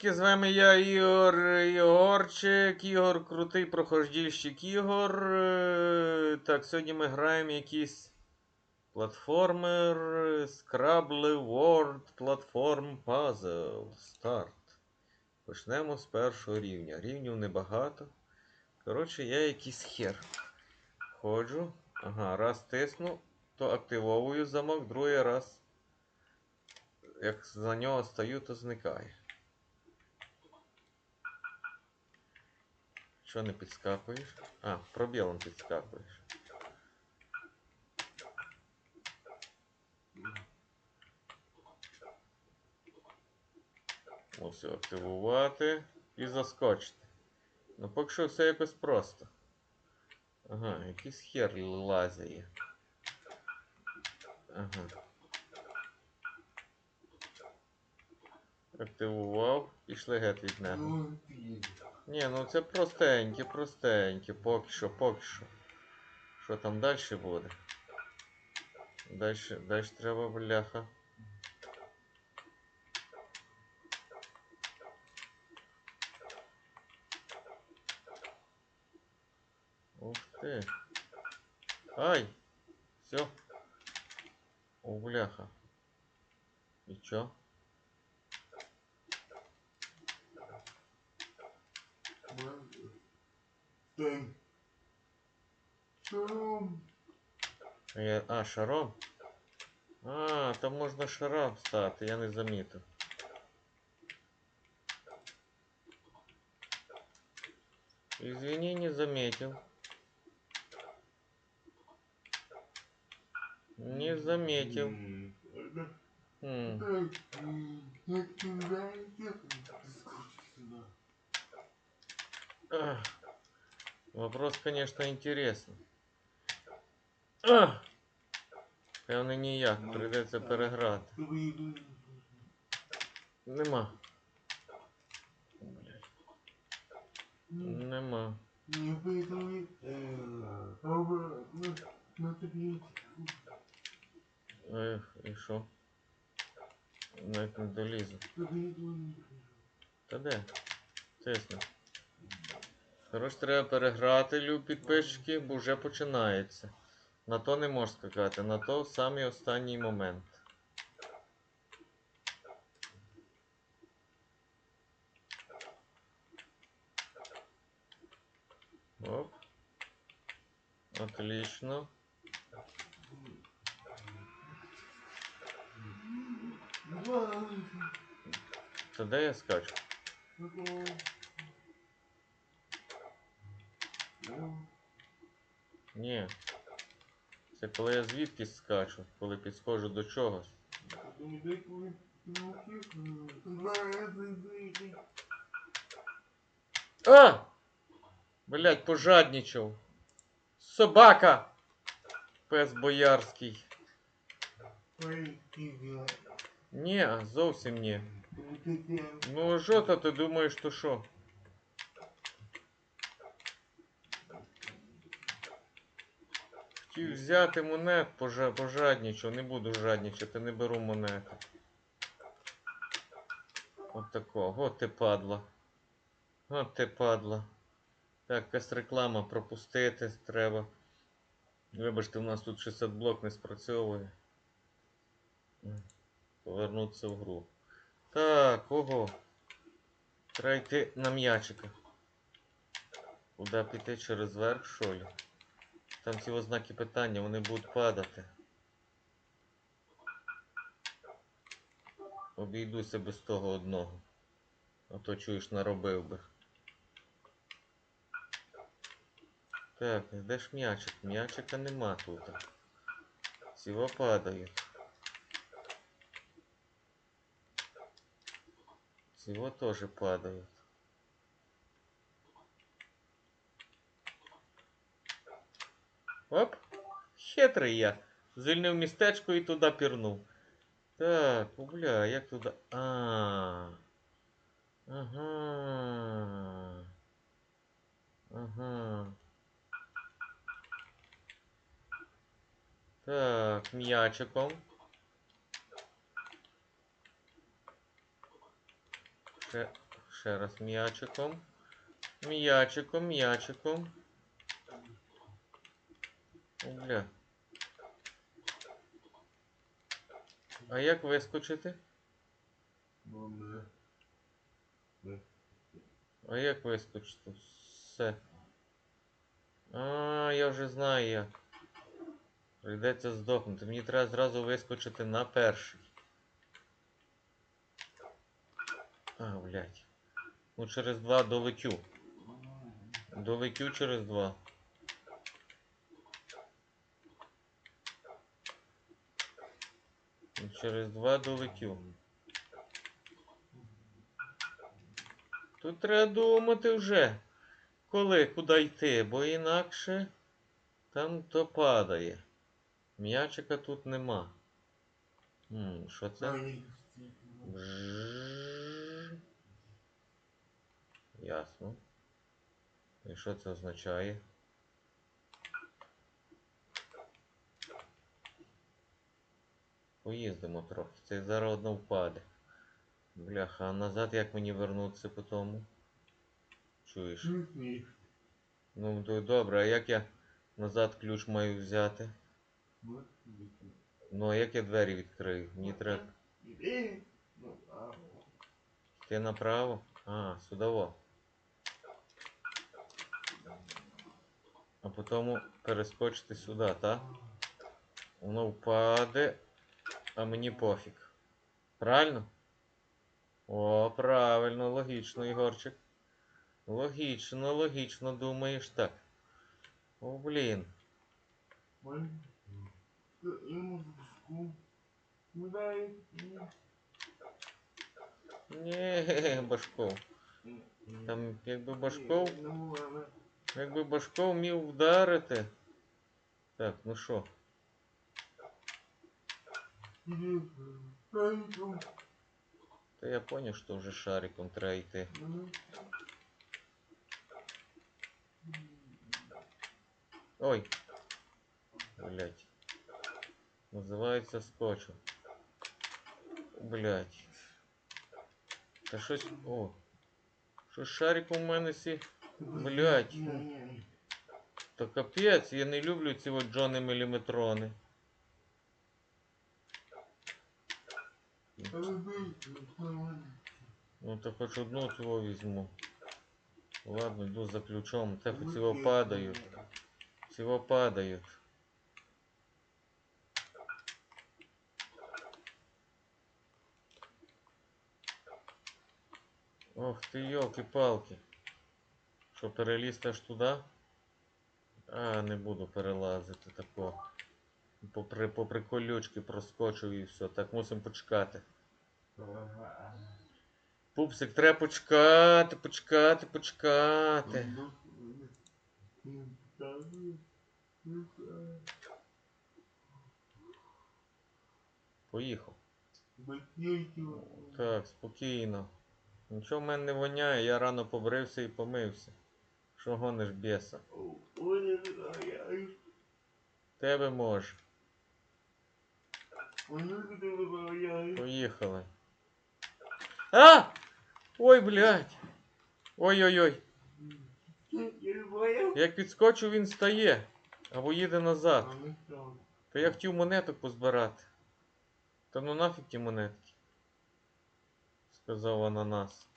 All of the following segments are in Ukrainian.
Привітики, з вами я Ігор Ігорчик, Ігор Крутий проходільщик Ігор. Е, Так, сьогодні ми граємо якийсь платформер Scrabble World Platform Puzzle. Старт. Почнемо з першого рівня. Рівнів небагато. Коротше, я якийсь хер. Ходжу. Ага, раз тисну, то активовую замок, другий раз. Як за нього стою, то зникає. Що не підскакуєш? А, пробілом підскакуєш. Ось активувати і заскочити. Ну поки що все якось просто. Ага, якийсь хер лазає. Ага. Активував, пішли геть від нього. Ні, ну це простеньке, простеньке, поки що, поки що. Що там далі буде? Далі, далі треба бляха. Ух ти. Ай! Все. О, бляха. І чо? Тим. Шаром. А Я... А, шаром? А, там можна шаром стати, я не замітив. Извини, не заметил. Не заметил. Нравиться, скочи сюди. ах. Вопрос, конечно, интересный. Ах! Певне ніяк, прийдеться переграти. Нема. Нема. Ех, і що? Навіть не долізу. Та де? Тисни. Коротше, треба переграти, любі підписчики, бо вже починається. На то не можеш скакати, на то самий останній момент. Оп. Отлично. Де я скачу? Такого. О, Ні. Це коли я звідкись скачу, коли підсхожу до чогось. А! Блять, пожадничав. Собака! Пес боярський. Ні, зовсім ні. Ну, що то ти думаєш, то що? Хотів взяти монет, пожа... не буду жадничати, не беру монети. От такого, от ти падла. От ти падла. Так, якась реклама пропустити треба. Вибачте, у нас тут 60 блок не спрацьовує. Повернутися в гру. Так, ого. Треба йти на м'ячика. Куди піти через верх, що ли? Там ці ознаки питання, вони будуть падати. Обійдуся без того одного. А то чуєш, наробив би. Так, де ж м'ячик? М'ячика нема тут. Всього падають. Всего тоже падают. Оп! Хитрий я. Звільнив містечко і туди пірнув. Так, бля, як туди. А. Ага. Ага. Так, м'ячиком. Ще ще раз м'ячиком. М'ячиком, м'ячиком. Бля. А як вискочити? Ну. А як вискочити? Все. А, я вже знаю як. Прийдеться здохнути. Мені треба зразу вискочити на перший. А, блядь. Ну через два долетю. Долетю через два. Через два долетю. Тут треба думати вже, коли, куди йти, бо інакше там то падає. М'ячика тут нема. Що це? Ясно. І що це означає? Поїздимо трохи. Це зараз одно впаде. Бляха, а назад як мені вернутися по тому? Чуєш? Ні. Ну, то добре, а як я назад ключ маю взяти? Ну, Ну, а як я двері відкрию? Мені треба Іди. Ну, а. йти направо? А, сюдово. А потім перескочити сюди, так? Воно впаде, а мені пофіг. Правильно? О, правильно, логічно, Ігорчик. Логічно, логічно думаєш так. О, блін. Ні, Башков. Там якби Башков, якби Башков вмів вдарити. Так, ну що? Там. Та я поняв, що вже шариком. Ну. Ой. Блять. Називається скотчем. Блять. Та щось. О. Що шарик у мене сі. Ні-ні. Та капець, я не люблю ці от Джони міліметрони. Але бийте, нормально. Ну то хоч одну цього візьму. Ладно, йду за ключом. Та хоч цього падають. Всего падают. Ох ты, елки-палки. Що, перелізти аж туди? А, не буду перелазити тако. По, при, по приколючки проскочив і все. Так мусимо почекати. Пупсик, треба почекати, почекати, почекати. Поїхав. Так, спокійно. Нічого в мене не воняє, я рано побрився і помився. Що гониш біса? Тебе може. Поїхали. А! Ой, блядь! Ой-ой-ой. Як підскочу, він стає. Або їде назад. То я хотів монеток позбирати. Та ну нафіг ті монетки. Сказав ананас.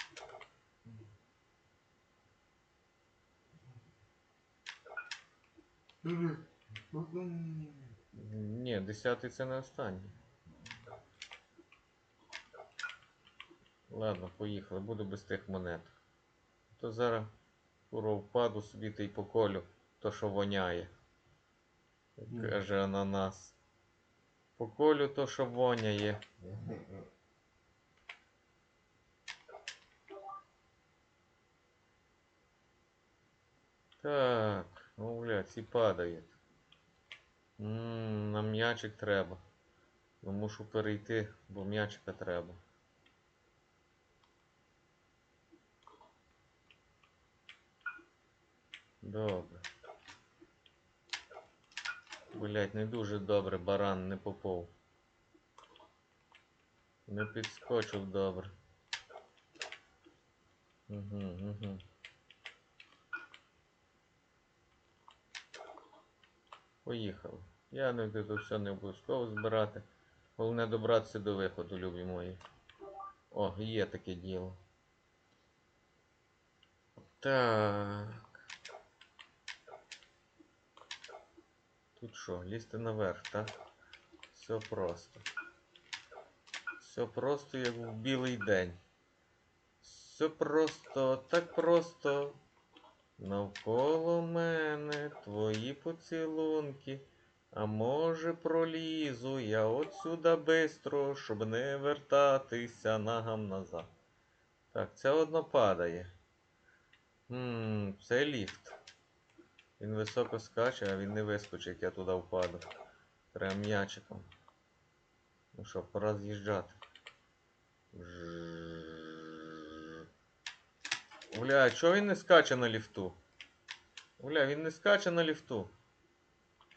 Ні, десятий це не останній. Ладно, поїхали, буду без тих монет. То зараз курва впаду собі та й поколю, то що воняє. Каже ананас. Поколю то, що воняє. Так, ну бля, ці падають. Ммм, нам м'ячик треба. Ну мушу перейти, бо м'ячика треба. Добре. Блять, не дуже добре, баран не попов. Не підскочив добре. Угу, угу. Поїхали. Я не це все не обов'язково збирати. Головне добратися до виходу, любі мої. О, є таке діло. Так. Тут що, лізти наверх, так? Все просто. Все просто, як в білий день. Все просто, так просто. Навколо мене твої поцілунки. А може пролізу я отсюда бистро, щоб не вертатися нагам назад. Так, це одно падає. Ммм, це ліфт. Він високо скаче, а він не вискочить, як я туди впаду. Треба м'ячиком. Ну що, пора з'їжджати. А чого він не скаче на ліфту? Гуля, він не скаче на ліфту.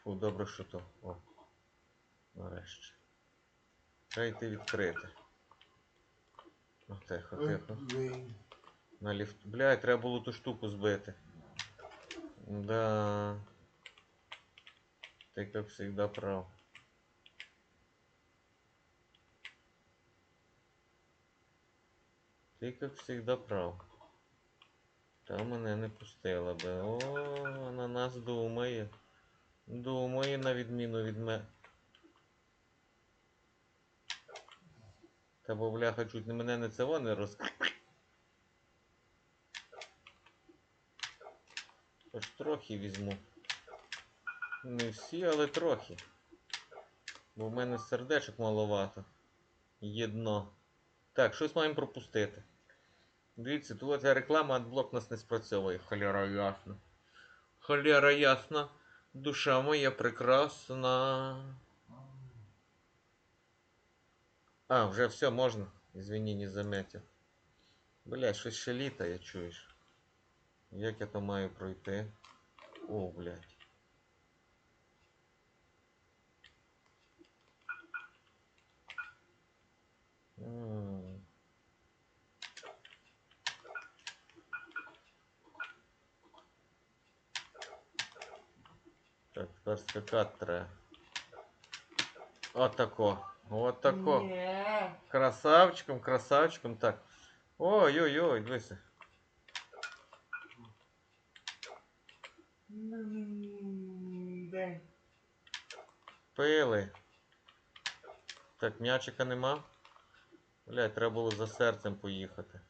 Фу, добре, що то. О. Нарешті. Треба йти відкрити. О, тихо, тихо. На ліфт. Блядь, треба було ту штуку збити. Да. Ты как всегда прав. Ти, як всегда, прав. Та мене не пустила би. О, на нас думає. Думає на відміну від мене. Та бо бляха чуть не мене не це вони роз... Хоч трохи візьму. Не всі, але трохи. Бо в мене сердечок маловато. Є дно. Так, щось маємо пропустити. Дивіться, тут ця реклама, адблок нас не спрацьовує. Холера ясна. Холера ясна. Душа моя прекрасна. А, вже все, можна. Извини, не заметив. Бля, щось ще літає, чуєш. Як я то маю пройти? О, блядь. Так, тепер скакати треба. Отако. Отако. Красавчиком, красавчиком. Так. Ой-ой-ой, дивися. Да. Пили. Так, м'ячика нема. Блядь, треба було за серцем поїхати.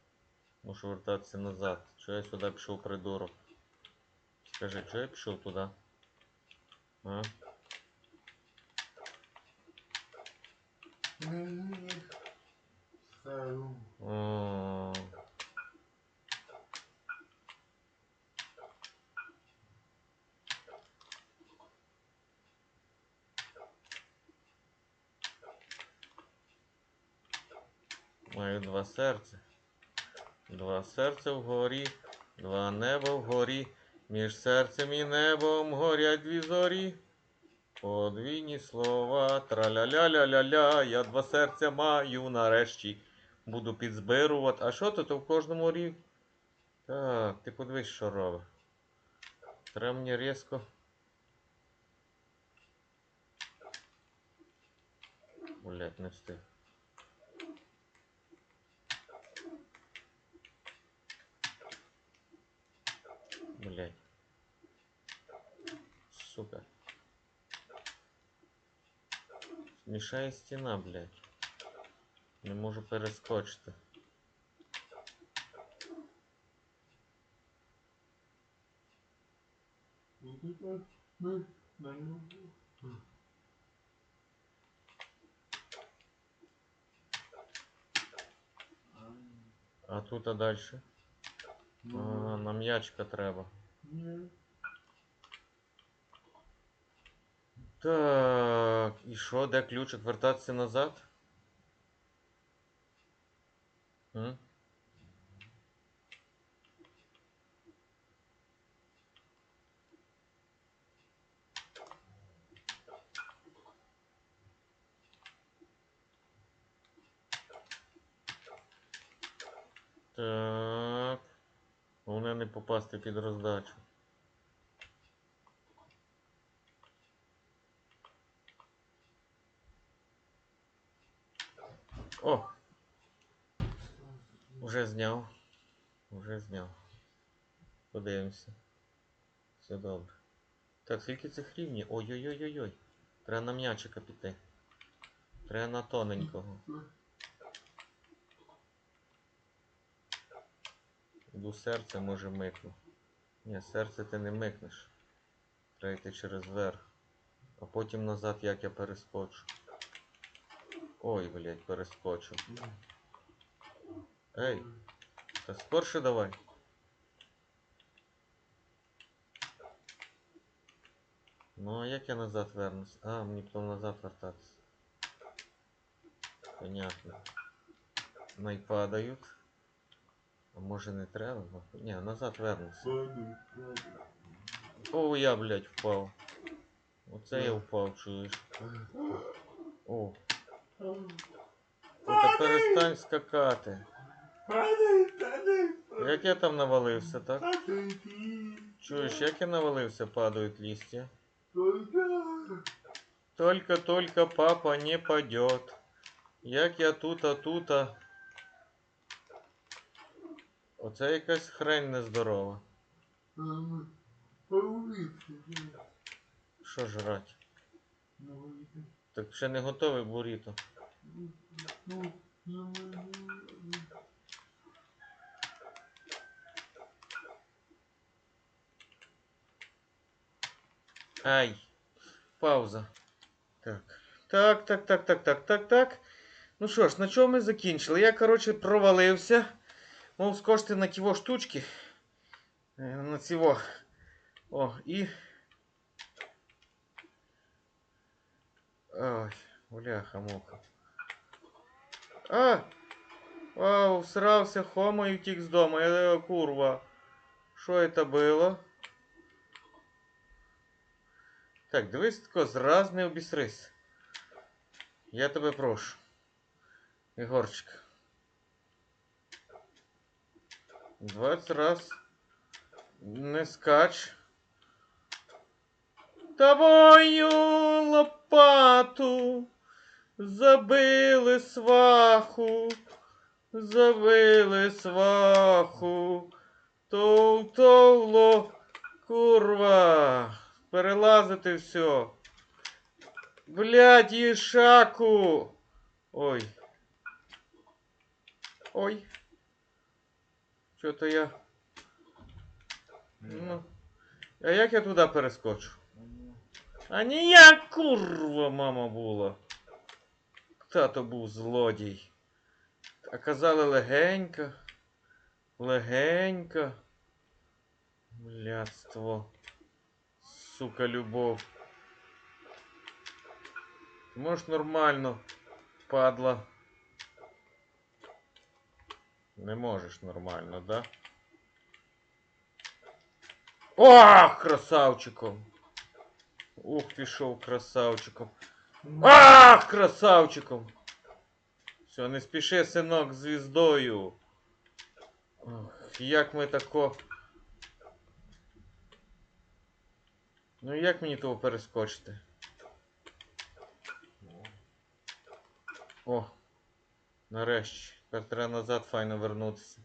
Мушу вертатися назад. Чого я сюди пішов придурок? Скажи, чого я пішов туди? А? О. Маю два серця. Два серця вгорі, два неба вгорі. Між серцем і небом горять дві зорі. Подвійні слова, траля-ля-ля-ля-ля, я два серця маю нарешті. Буду підзбирувати. А що тут в кожному рів? Так, ти подивись, що робить. Треба мені різко. Блять, не встиг. Блять. Сука. Мішає стіна, блять. Не можу перескочити. Вот это. Ну, да, ну. А тут а далі? А, Ну, нам ячка треба. Так, і що, де ключик? Вертатися назад? М? Так. не попасти під роздачу. О! Уже зняв. Уже зняв. Подивимося. Все добре. Так, скільки цих рівнів? Ой-ой-ой-ой-ой. Треба на м'ячика піти. Треба на тоненького. Іду серце може микну. Ні, серце ти не микнеш. Треба йти через верх. А потім назад як я перескочу. Ой, блядь, перескочив. Ей, та скорше давай. Ну, а як я назад вернусь? А, мені потім назад вертатися. Понятно. Найпадають. А може не треба? Ні, назад падай. О, я, блядь, впав. Оце я впав, чуєш. О, та перестань скакати. Як я там навалився, так? Чуєш, як я навалився, падають листья. Только. Только-только папа не падет. Як я тута тута. Оце якась хрень нездорова. Що жрать? Ну, Так ще не готовий буріто. ну, ну, Ай. Пауза. Так. Так, так, так, так, так, так, так. Ну що ж, на чому ми закінчили? Я, коротше, провалився. Мов скошти на тіво штучки. Е, На цього. О, і. Ой, бляха муха. А! Вау, всрався хома і втік з дому. Я говорю, курва. Що це було? Так, дивись тако, зраз не обісрись. Я тебе прошу. Ігорчик. 20 раз не скач. Тобою лопату забили сваху, забили сваху, товтовло, курва, перелазити все. Блядь, їшаку. Ой. Ой. Що-то я. Ну. А як я туди перескочу? А ніяк курва мама була. Тато був злодій. А казали легенько. Легенько. Блядство. Сука, любов. Ти можеш нормально, падла. Не можеш нормально, да? Ох, красавчиком! Ух, пішов красавчиком. Ах, красавчиком! Все, не спіши, синок, звіздою. Ох, як ми тако. Ну як мені того перескочити? О, нарешті. Тепер треба назад файно вернутися.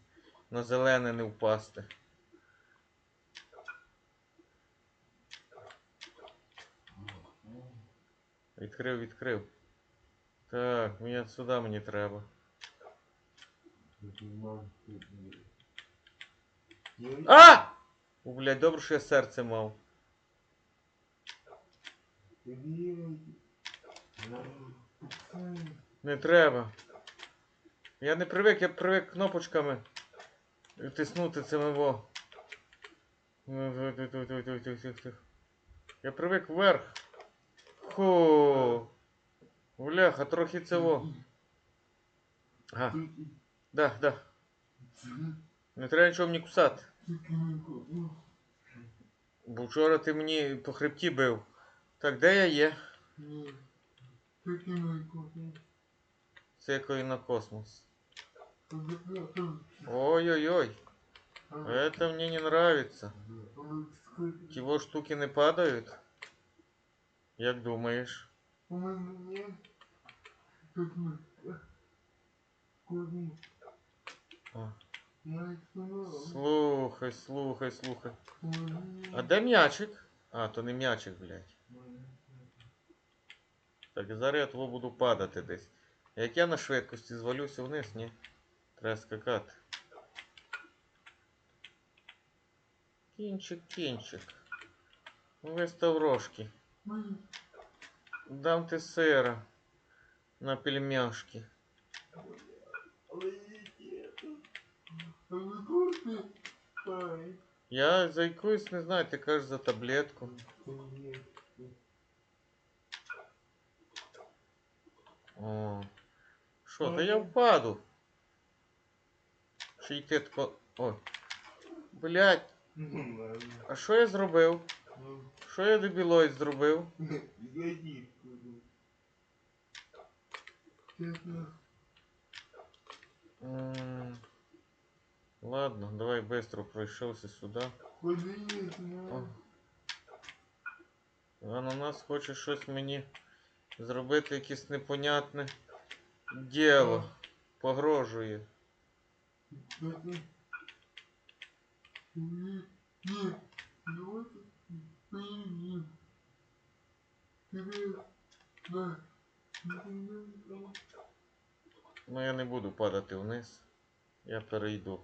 На зелене не впасти. Відкрив, відкрив. Так, мені сюди мені треба. А! О, блядь, добре, що я серце мав. Не треба. Я не привик, я привик кнопочками тиснути цими во. Я привик вверх. Ху. Бляха, трохи цього. Ага, да, да. Не треба нічого мені кусати. Бо вчора ти мені по хребті бив. Так, де я є? Це якої на космос. Ой-ой-ой. Это мне не нравится. Его штуки не падают? Як сказав. Слухай, слухай, слухай. А де м'ячик? А, то не м'ячик, блядь. Так, зараз я того буду падати десь. Як я на швидкості звалюся вниз, ні? Треба скакати. Кінчик, кінчик. Вистав рожки. Мені Дам ти сира на пельмешки. Але є тут. Але корні. Ай. Я за якусь не знаю, ти кажеш за таблетку. О. Що, та я впаду. Чи йти тако. Ой. Блять, а що я зробив? Що я дебілоїд зробив? Чесно. Ладно, давай быстро пройшовся сюди. О. на. Ананас хоче щось мені зробити якесь непонятне діло. Погрожує. Ні. Ні. Ні. Давайте. Ні. Тебе. На. Ну я не буду падати вниз. Я перейду.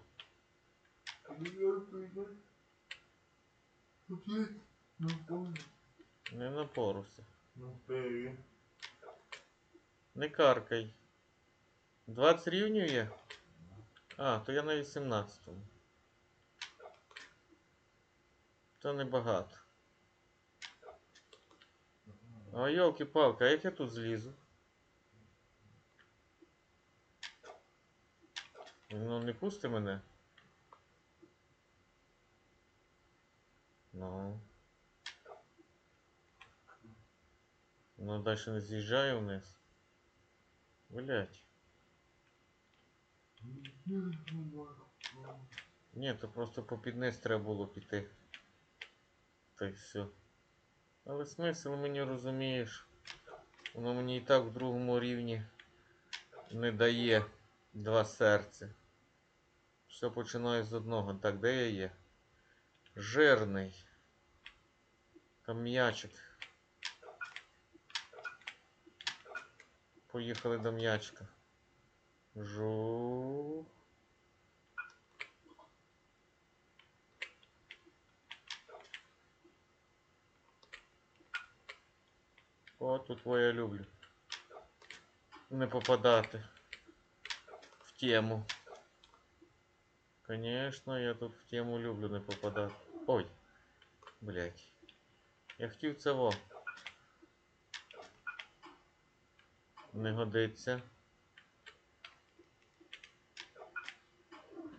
Не напоруся. Ну, пере. Не каркай. 20 рівнює? А, то я на 18-му. То небагато. А йолки-палки, а як я тут злізу? Ну не пусти мене. Ну. Ну дальше не з'їжджаю вниз. Блять. Ні, то просто попід низ треба було піти. Та й все. Але смисл мені розумієш. Воно мені і так в другому рівні не дає два серця. Все починаю з одного. Так, де я є? Жирний. Там м'ячик. Поїхали до м'ячика. Жу. Тут я люблю. Не попадати в тему. Конечно, я тут в тему люблю не попадати. Ой, блять. Я хотів це во. Не годиться.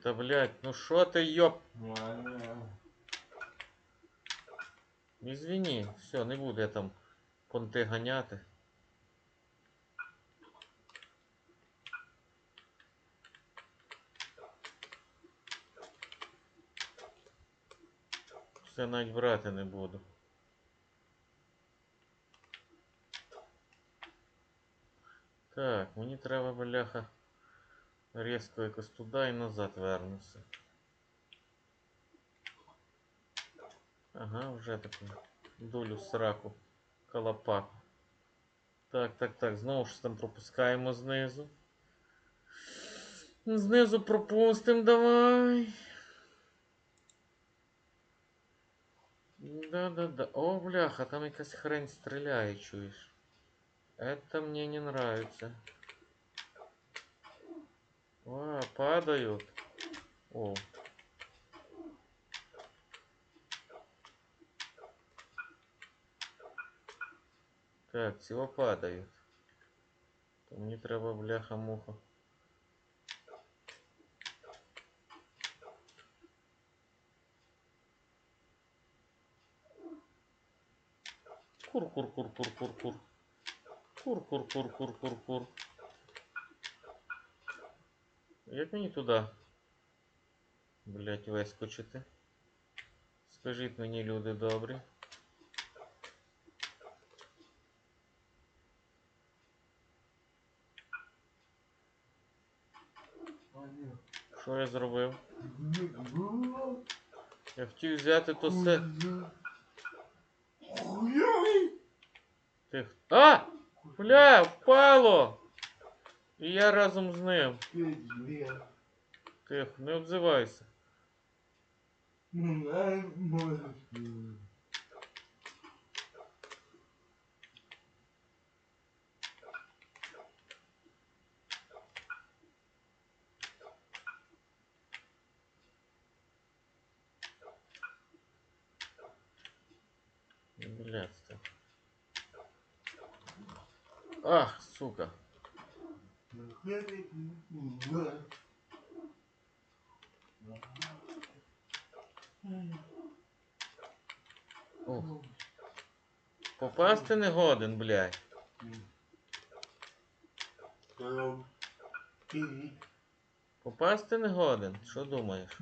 Та блять, ну шо ти йоп? Ізвини, все, не буду я там понти ганяти. Все навіть брати не буду. Так, мені треба, бляха, різко якось туди і назад вернутися. Ага, вже таку долю сраку. Колопаку. Так, так, так, знову ж там пропускаємо знизу. Знизу пропустимо, давай. Да-да-да. О, бляха, там якась хрень стріляє, чуєш. Это мне не нравится. О, падают. О. Так, всего падают. То мені треба бляха-муха. Кур-кур-кур-кур-кур-кур. Кур-кур-кур-кур-кур-кур. Як мені туди? блять, вискочити. Скажіть мені, люди добрі. Що я зробив? Я хотів взяти то все. Ти Тих. А! Бля, впало! І я разом з ним. Тихо, не обзивайся. Ну, не можеш. Блядь. ти. Ах, сука. Ух. Попасти не годен, блядь. Попасти не годен. Що думаєш?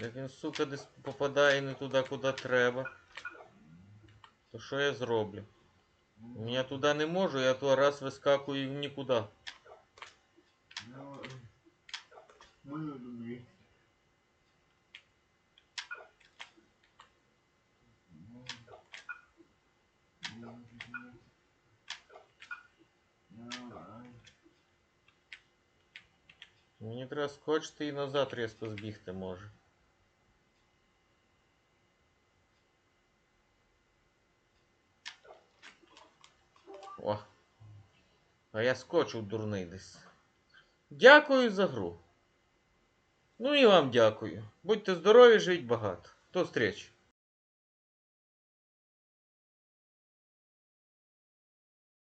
Як він, сука, десь попадає не туди, куди треба. То що я зроблю? Я туди не можу, я то раз вискакую в нікуди. Мені треба скочити і назад різко збігти може. О. А я скочив дурний десь. Дякую за гру. Ну і вам дякую. Будьте здорові, живіть багато. До зустрічі.